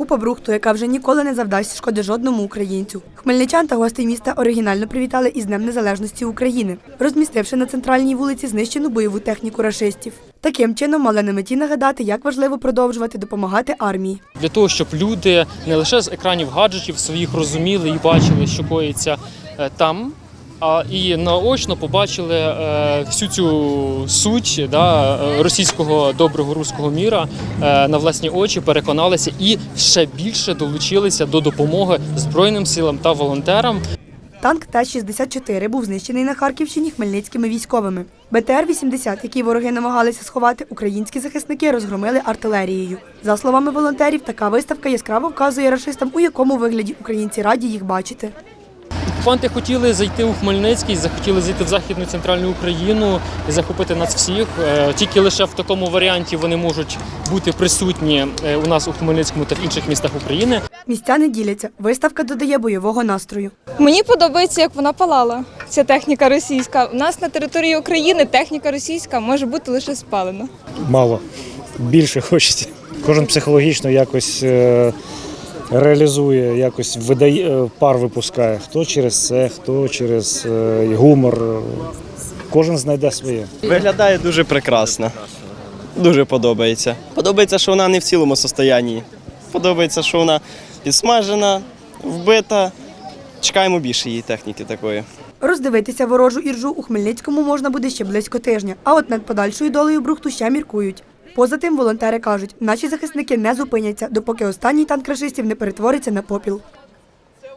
купа брухту, яка вже ніколи не завдасть шкоди жодному українцю. Хмельничан та гостей міста оригінально привітали із Днем Незалежності України, розмістивши на центральній вулиці знищену бойову техніку рашистів. Таким чином мали на меті нагадати, як важливо продовжувати допомагати армії. для того, щоб люди не лише з екранів гаджетів своїх розуміли і бачили, що коїться е, там. А і наочно побачили е, всю цю суть да, російського доброго руського міра е, на власні очі, переконалися і ще більше долучилися до допомоги Збройним силам та волонтерам. Танк Т-64 був знищений на Харківщині хмельницькими військовими. БТР-80, який вороги намагалися сховати, українські захисники розгромили артилерією. За словами волонтерів, така виставка яскраво вказує рашистам, у якому вигляді українці раді їх бачити. Окупанти хотіли зайти у Хмельницький, захотіли зайти в Західну центральну Україну і захопити нас всіх. Е, Тільки лише в такому варіанті вони можуть бути присутні е, у нас у Хмельницькому та в інших містах України. Містяни діляться. Виставка додає бойового настрою. Мені подобається, як вона палала. Ця техніка російська. У нас на території України техніка російська може бути лише спалена. мало. Більше хочеться. Кожен психологічно якось е, реалізує, якось видає, е, пар випускає. Хто через це, хто через е, гумор. Кожен знайде своє. Виглядає дуже прекрасно. Дуже подобається. Подобається, що вона не в цілому состоянні. Подобається, що вона підсмажена, вбита. Чекаємо більше її техніки такої. Роздивитися ворожу іржу у Хмельницькому можна буде ще близько тижня, а от над подальшою долею брухту ще міркують. Поза тим, волонтери кажуть, наші захисники не зупиняться, допоки останній танк рашистів не перетвориться на попіл.